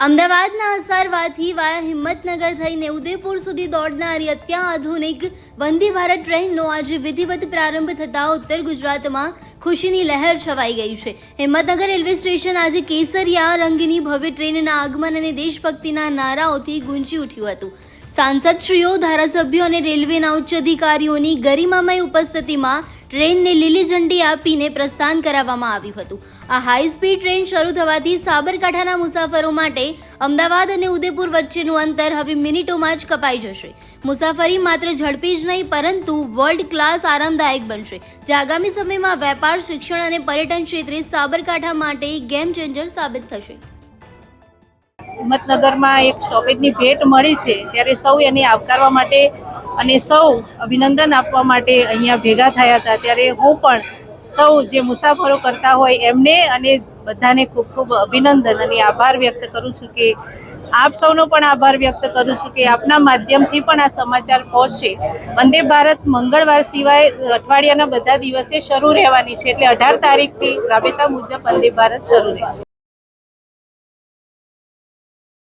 અમદાવાદના અસારવાથી વાયા હિંમતનગર થઈને ઉદયપુર સુધી દોડનારી અત્યાધુનિક વંદે ભારત ટ્રેનનો આજે વિધિવત પ્રારંભ થતાં ઉત્તર ગુજરાતમાં ખુશીની લહેર છવાઈ ગઈ છે. હિંમતનગર રેલવે સ્ટેશન આજે કેસરિયા રંગની ભવ્ય ટ્રેનના આગમન અને દેશભક્તિના નારાઓથી ગુંજી ઉઠ્યું હતું. સાંસદશ્રીઓ, ધારાસભ્યો અને રેલવેના ઉચ્ચ અધિકારીઓની ગરિમામય ઉપસ્થિતિમાં ટ્રેનને લીલી ઝંડી આપીને પ્રસ્થાન કરાવવામાં આવ્યું હતું. આ હાઈ સ્પીડ ટ્રેન શરૂ થવાથી સાબરકાંઠાના મુસાફરો માટે અમદાવાદ અને ઉદયપુર વચ્ચેનું અંતર હવે મિનિટોમાં જ કપાઈ જશે. મુસાફરી માત્ર ઝડપી જ નહીં, પરંતુ વર્લ્ડ ક્લાસ આરામદાયક બનશે. જે આગામી સમયમાં વેપાર, શિક્ષણ અને પર્યટન ક્ષેત્રે સાબરકાંઠા માટે ગેમ ચેન્જર સાબિત થશે. હિંમતનગરમાં એક સ્ટોપેજની ભેટ મળી છે. ત્યારે સૌ એને આવકારવા માટે અને સૌ અભિનંદન આપવા માટે અહીંયા ભેગા થયા હતા. ત્યારે હું પણ સૌ જે મુસાફરો કરતા હોય એમને અને બધાને ખૂબ ખૂબ અભિનંદન અને આભાર વ્યક્ત કરું છું કે આપ સૌનો પણ આભાર વ્યક્ત કરું છું કે આપના માધ્યમથી પણ આ સમાચાર પહોંચશે. વંદે ભારત મંગળવાર સિવાય અઠવાડિયાના બધા દિવસે શરૂ રહેવાની છે એટલે અઢાર તારીખથી રાબેતા મુજબ વંદે ભારત શરૂ રહેશે.